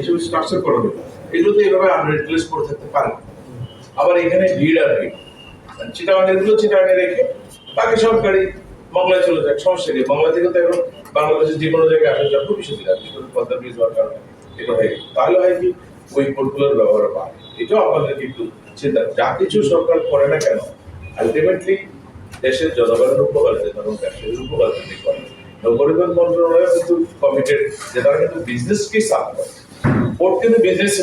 এসব স্ট্রাকচার করা হবে এগুলো তো এভাবে আনরিপ্লেস করে থাকতে পারে আবার এখানে ভিড় আর ভিড়। চিটাগানেরগুলো চিটাগানে রেখে বাকি সব গাড়ি বাংলায় চলে যাক সমস্যা নেই। বাংলা থেকে তো এখন বাংলাদেশের যে কোনো জায়গায় আসা যাওয়া খুবই সুবিধা পদ্মা ব্রিজ হওয়ার কারণে এটা হয়ে গেছে। তাহলে হয় কি, ওই পোর্টগুলোর ব্যবহার পায় এটাও আপনাদেরকে একটু চিন্তা। যা কিছু সরকার করে না কেন আলটিমেটলি দেশের জনগণের উপকার এবং ব্যবসায়ীর উপকার করে। নগরীকরণ মন্ত্রণালয় কিন্তু কমিটেড যে তারা কিন্তু বিজনেসকে সাফ করে। পোর্ট কিন্তু বিজনেসে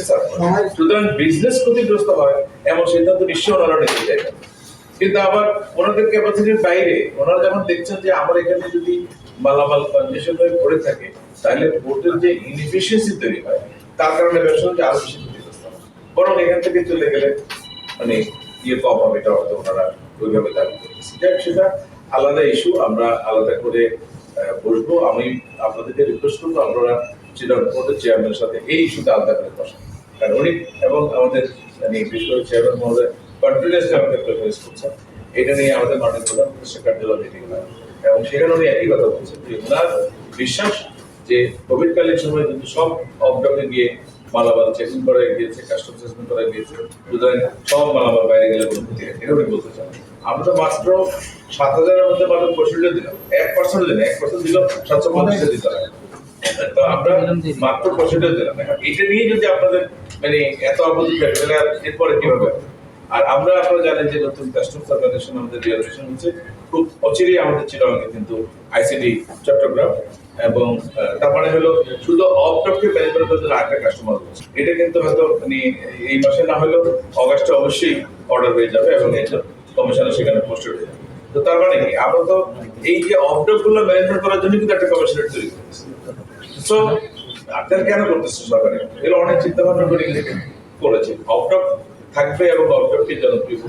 সুতরাং বিজনেস ক্ষতিগ্রস্ত হয় এমন সিদ্ধান্ত নিশ্চয়ই ওনারা নিতে চাইবেন। কিন্তু আবার ওনাদের ক্যাপাসিটির বাইরে ওনারা যখন দেখছেন যে আমার এখানে যদি মালামাল কনজেশন হয়ে পড়ে থাকে তাহলে পোর্টের যে ইনএফিসিয়েন্সি তৈরি হয় তার কারণে ব্যবসা বাণিজ্য আরও বেশি ক্ষতিগ্রস্ত হয়। বরং এখান থেকে চলে গেলে মানে ইয়ে কম হবে এটা হয়তো ওনারা ওইভাবে দাবি করতেছে। যাক সেটা আলাদা ইস্যু আমরা আলাদা করে বসবো। আমি আপনাদেরকে রিকোয়েস্ট করব আপনারা চিটাগং পোর্টের চেয়ারম্যানের সাথে এই ইস্যুতে আলাদা করে বসেন কারণ উনি এবং আমাদের মানে বিশেষ চেয়ারম্যান মহোদয় কনফিডেন্স আমাদের প্রেফারেন্স করছেন। এটা নিয়ে আমাদের মাননীয় প্রধান উপদেষ্টা কার্যালয় মিটিং হয়। এবং সেখানে উনি একই কথা বলছেন যে ওনার বিশ্বাস যে কোভিড কালীন সময় কিন্তু সব অপডকে গিয়ে মালামাল চেকিং করা গিয়েছে কাস্টম অ্যাসেসমেন্ট করা গিয়েছে। সুতরাং সব মালামাল বাইরে গেলে কোনো ক্ষতি এটা উনি বলতে চান। আমরা মাত্র সাত হাজারের মধ্যে মাত্র পঁয়ষট্টি দিলাম। এক পার্সেন্ট দিলাম, এক পার্সেন্ট দিলাম, সাতশো পঞ্চাশে দিতে হবে। মাত্র দিলাম এটা নিয়ে যদি আপনাদের মানে এত এরপরে কীভাবে? হবে? আর আমরা আপনারা জানেন যে নতুন অর্গানাইজেশন আমাদের হচ্ছে। খুব অচিরেই আমাদের কিন্তু আইসিডি চট্টগ্রাম এবং মানে হলো শুধু আরেকটা কাস্টমার এটা কিন্তু হয়তো মানে এই মাসে না হলেও অগাস্টে অবশ্যই অর্ডার হয়ে যাবে এবং কমিশনে সেখানে পোস্টেড হয়ে যাবে। তো তার মানে কি? আমরা তো এই যে অপটপগুলো ম্যানেজমেন্ট করার জন্য কিন্তু একটা কমিশনার তৈরি করেছি। সো আপনার কেন করতেছে সরকার এগুলো অনেক চিন্তা ভাবনা করে করেছে। থাকবে এবং অপটপকে জনপ্রিয়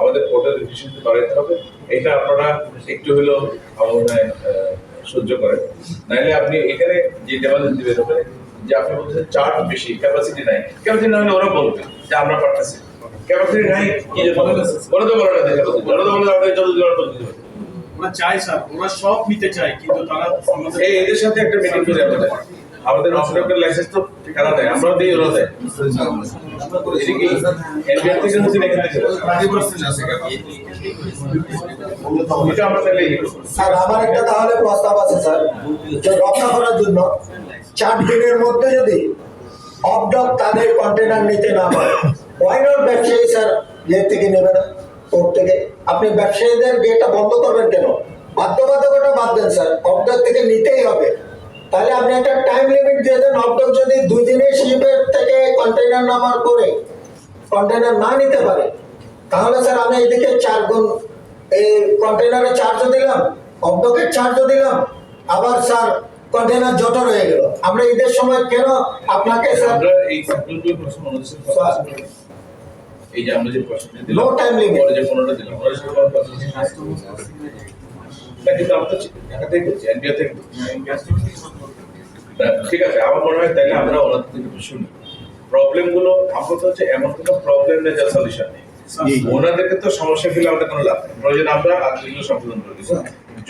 আমাদের কোর্টের এফিসিয়েন্সি বাড়াইতে হবে। এটা আপনারা একটু হলেও আমার সহ্য করেন। নাইলে আপনি এখানে যে ডেমারেজ দিবেন ওখানে যে আপনি বলছেন চার্জ বেশি ক্যাপাসিটি নাই। ক্যাপাসিটি না হলে ওরা বলবে যে আমরা পারতেছি। ক্যাপাসিটি নাই, কি যে ওরা তো বলে না তো বলে যত। ওরা চায় স্যার ওরা সব নিতে চায় কিন্তু তারা আমাদের এই এদের সাথে একটা মিটিং করে আমাদের আমাদের অপারেটর লাইসেন্স তো খেলা দেয় আমরাও দিই ওরাও দেয়। আমরা। স্যার আমার একটা তাহলে প্রস্তাব আছে স্যার যে রক্ষা করার জন্য চার দিনের মধ্যে যদি অবডক তাদের কন্টেনার নিতে না পারে ওয়াই নট ব্যবসায়ী স্যার গেট থেকে নেবে না? কোর্ট থেকে। আপনি ব্যবসায়ীদের গেটটা বন্ধ করবেন কেন? বাধ্যবাধকতা বাদ দেন স্যার। অবডক থেকে নিতেই হবে। তাহলে আপনি একটা টাইম লিমিট দিয়ে দেন। অবডক যদি দুই দিনের শিপের থেকে কন্টেনার নামার পরে কন্টেনার না নিতে পারে তাহলে স্যার আমি এদিকে চার গুণ এই কন্টেনারে চার্জও দিলাম অবডকের চার্জও দিলাম। আবার স্যার কন্টেনার জট রয়ে গেল। আমরা ঈদের সময় কেন আপনাকে স্যার এই যে আমরা যে প্রশ্নটা দিলাম. পরে যে পনেরোটা দিলাম ওরা সেটা কোনো কথা না। না, কিন্তু আমরা তো ঢাকা থেকে বলছি এনবিআর থেকে ঠিক আছে আমার মনে হয় তাইলে আমরা ওনাদের থেকে একটু শুনি। প্রবলেমগুলো আমরা তো হচ্ছে এমন কোনো প্রবলেম নেই যার সলিউশন নেই। ওনাদেরকে তো সমস্যা ফেলে আমাদের কোনো লাভ নেই। প্রয়োজন আমরা আজকেগুলো সংশোধন করে দিব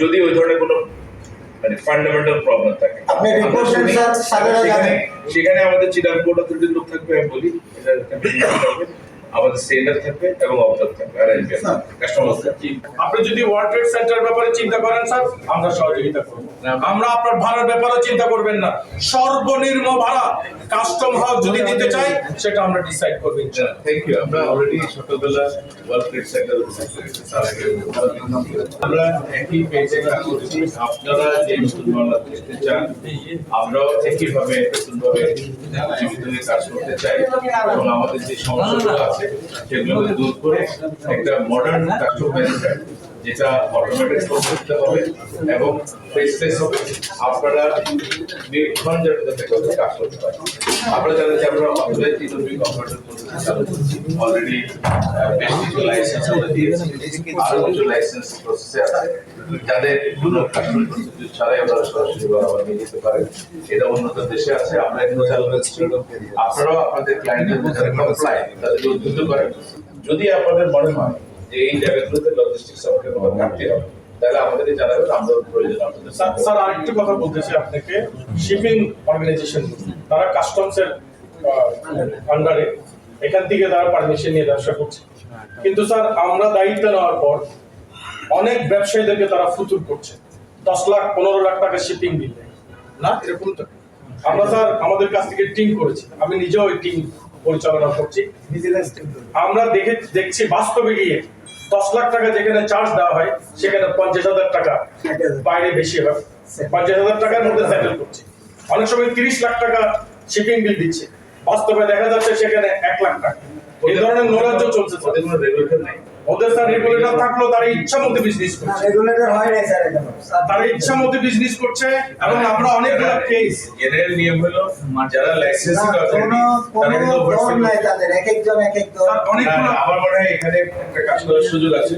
যদি ওই ধরনের কোনো মানে ফান্ডামেন্টাল প্রবলেম থাকে আপনি সেখানে আমাদের চিটাং কোর্ট অথরিটির লোক থাকবে আমি বলি। এটা আমাদের সেলার থাকবে এবং থাকবে। আর কাস্টমার আপনি যদি ওয়ার্ল্ড ট্রেড সেন্টার ব্যাপারে চিন্তা করেন স্যার আমরা সহযোগিতা করব। আমরা আপনার ভাড়ার ব্যাপারে চিন্তা করবেন না। সর্বনিম্ন ভাড়া কাস্টম হাউস যদি দিতে চাই সেটা আমরা ডিসাইড করব ইনশাআল্লাহ। থ্যাংক ইউ আমরা অলরেডি সকালবেলা ওয়ার্ল্ড ট্রেড সেন্টার আমরা একই পেজে কাজ করছি। আপনারা যে নতুন দেখতে চান আমরাও একইভাবে নতুনভাবে জীবিত কাজ করতে চাই। এবং আমাদের যে সমস্যাগুলো আছে সেগুলোকে দূর করে একটা মডার্ন কাস্টম ম্যানেজমেন্ট যেটা অটোমেটিক করতে হবে এবং ফেসলেস হবে। আপনারা নির্ভর যাতে করতে কাজ করতে পারেন। আমরা জানি যে আমরা অনলাইন ইকোনমিক অপারেটর অলরেডি বেশ কিছু লাইসেন্স আমরা দিয়েছি। আরও কিছু লাইসেন্স প্রসেসে আছে। যাদের কোনো কাস্টমার ছাড়াই আপনারা সরাসরি বরাবর নিয়ে যেতে পারেন। এটা উন্নত দেশে আছে, আমরা এখানে চালু করেছি আপনারাও আপনাদের ক্লায়েন্টের যারা কমপ্লাই তাদেরকে উদ্বুদ্ধ করেন। যদি আপনাদের মনে হয় যে এই জায়গাগুলোতে লজিস্টিক্স আমাকে ঘাটতি হবে। তাহলে আমাদেরকে জানাবেন আমরা প্রয়োজন আপনাদের স্যার স্যার আরেকটু কথা বলতেছি আপনাকে। শিপিং অর্গানাইজেশন তারা কাস্টমসের আন্ডারে এখান থেকে তারা পারমিশন নিয়ে ব্যবসা করছে। কিন্তু স্যার আমরা দায়িত্ব নেওয়ার পর অনেক ব্যবসায়ীদেরকে তারা ফুতুর করছে। দশ লাখ পনেরো লাখ টাকা শিপিং বিল না এরকম তো আমরা স্যার আমাদের কাছ থেকে টিম করেছি। আমি নিজেও ওই টিম পরিচালনা করছি। আমরা দেখে দেখছি বাস্তবে গিয়ে দশ লাখ টাকা যেখানে চার্জ দেওয়া হয়, সেখানে পঞ্চাশ হাজার টাকা বাইরে বেশি হয়। পঞ্চাশ হাজার টাকার মধ্যে সেটেল করছে। অনেক সময় তিরিশ লাখ টাকা শিপিং বিল দিচ্ছে। বাস্তবে দেখা যাচ্ছে সেখানে এক লাখ টাকা। এই ধরনের নৈরাজ্য চলছে। তাদের কোনো রেগুলেশন নেই। ওদের স্যার রেগুলেটর থাকল তারা ইচ্ছা মতো বিজনেস করছে। রেগুলেটর হয় না স্যার তারা ইচ্ছা মতো বিজনেস করছে এবং আমরা অনেকগুলো কেস জেনারেল নিয়ম হলো যারা লাইসেন্স কোনো কোনো দল নাই তাদের এক একজন এক এক দল স্যার না, অনেকগুলো না, আমার মনে হয় এখানে একটা কাজ করার সুযোগ আছে।